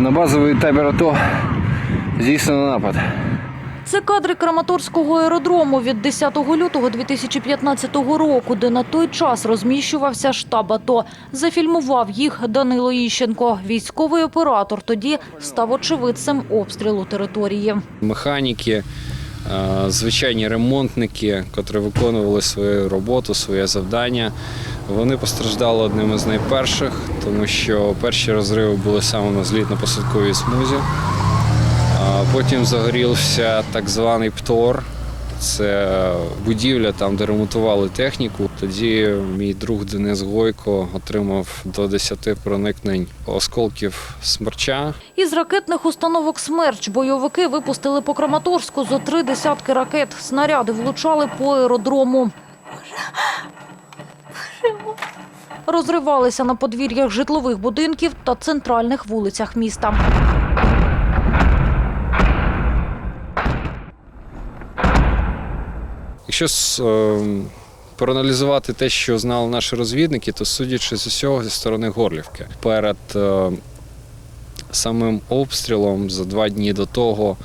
На базовий табір АТО здійснено напад. Це кадри Краматорського аеродрому від 10 лютого 2015 року, де на той час розміщувався штаб АТО. Зафільмував їх Данило Іщенко. Військовий оператор тоді став очевидцем обстрілу території. механіки, е, звичайні ремонтники, котрі виконували свою роботу, своє завдання. Вони постраждали одним із найперших, тому що перші розриви були саме на злітно-посадковій смузі. Потім загорівся так званий ПТОР. Це будівля, там, де ремонтували техніку. Тоді мій друг Денис Гойко отримав до 10 проникнень осколків смерча. Із ракетних установок «Смерч» бойовики випустили по Краматорську зо три десятки ракет. Снаряди влучали по аеродрому. Розривалися на подвір'ях житлових будинків та центральних вулицях міста. Якщо с- е, проаналізувати те, що знали наші розвідники, то судячи з усього зі сторони Горлівки. Перед е, самим обстрілом за два дні до того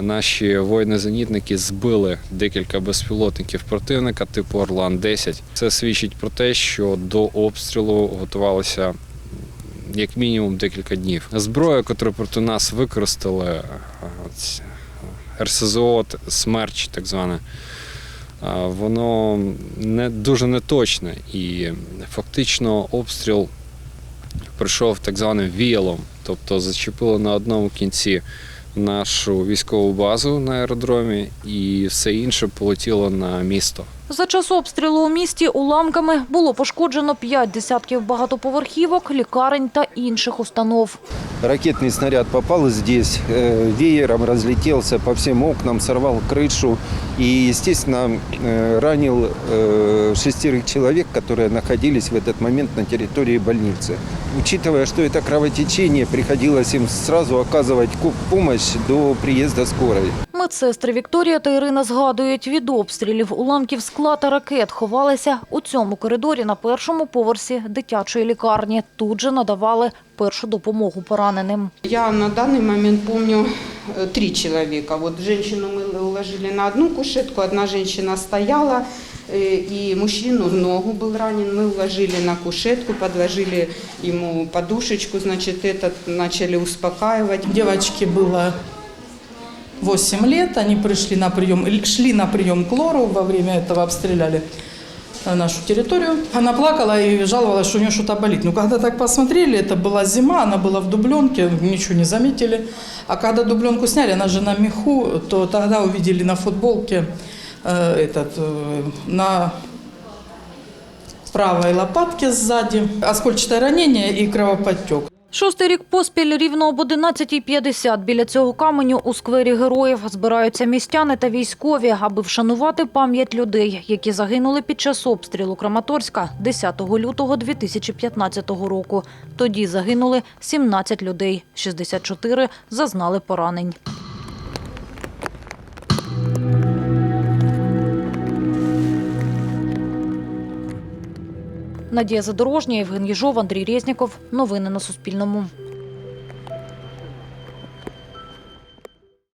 наші воїни-зенітники збили декілька безпілотників противника типу Орлан-10. Це свідчить про те, що до обстрілу готувалися як мінімум декілька днів. Зброя, яку проти нас використали, е, РСЗО, т- смерч, так зване, воно не дуже неточне і фактично обстріл пройшов так званим віялом, тобто зачепило на одному кінці нашу військову базу на аеродромі, і все інше полетіло на місто. За час обстрілу у місті уламками було пошкоджено п'ять десятків багатоповерхівок, лікарень та інших установ. Ракетный снаряд попал здесь, э, веером разлетелся по всем окнам, сорвал крышу и, естественно, э, ранил э, шестерых человек, которые находились в этот момент на территории больницы. Учитывая, что это кровотечение, приходилось им сразу оказывать ку- помощь до приезда скорой. Медсестри Вікторія та Ірина згадують, від обстрілів уламків скла та ракет ховалися у цьому коридорі на першому поверсі дитячої лікарні. Тут же надавали першу допомогу пораненим. Я на данный момент помню э, три человека. Вот женщину мы уложили на одну кушетку, одна женщина стояла, э, и мужчину в ногу был ранен. Мы уложили на кушетку, подложили ему подушечку, значит, этот начали успокаивать. Девочке было 8 лет, они пришли на прием, шли на прием к лору, во время этого обстреляли э, нашу территорию. Она плакала и жаловалась, что у нее что-то болит. Ну, когда так посмотрели, это была зима, она была в дубленке, ничего не заметили. А когда дубленку сняли, она же на меху, то тогда увидели на футболке э, этот, э, на правой лопатке сзади оскольчатое ранение и кровоподтек. Шостий рік поспіль рівно об 11.50 біля цього каменю у сквері героїв збираються містяни та військові, аби вшанувати пам'ять людей, які загинули під час обстрілу Краматорська 10 лютого 2015 року. Тоді загинули 17 людей, 64 зазнали поранень. Надія Задорожня, Євген Єжов, Андрій Резніков. Новини на Суспільному.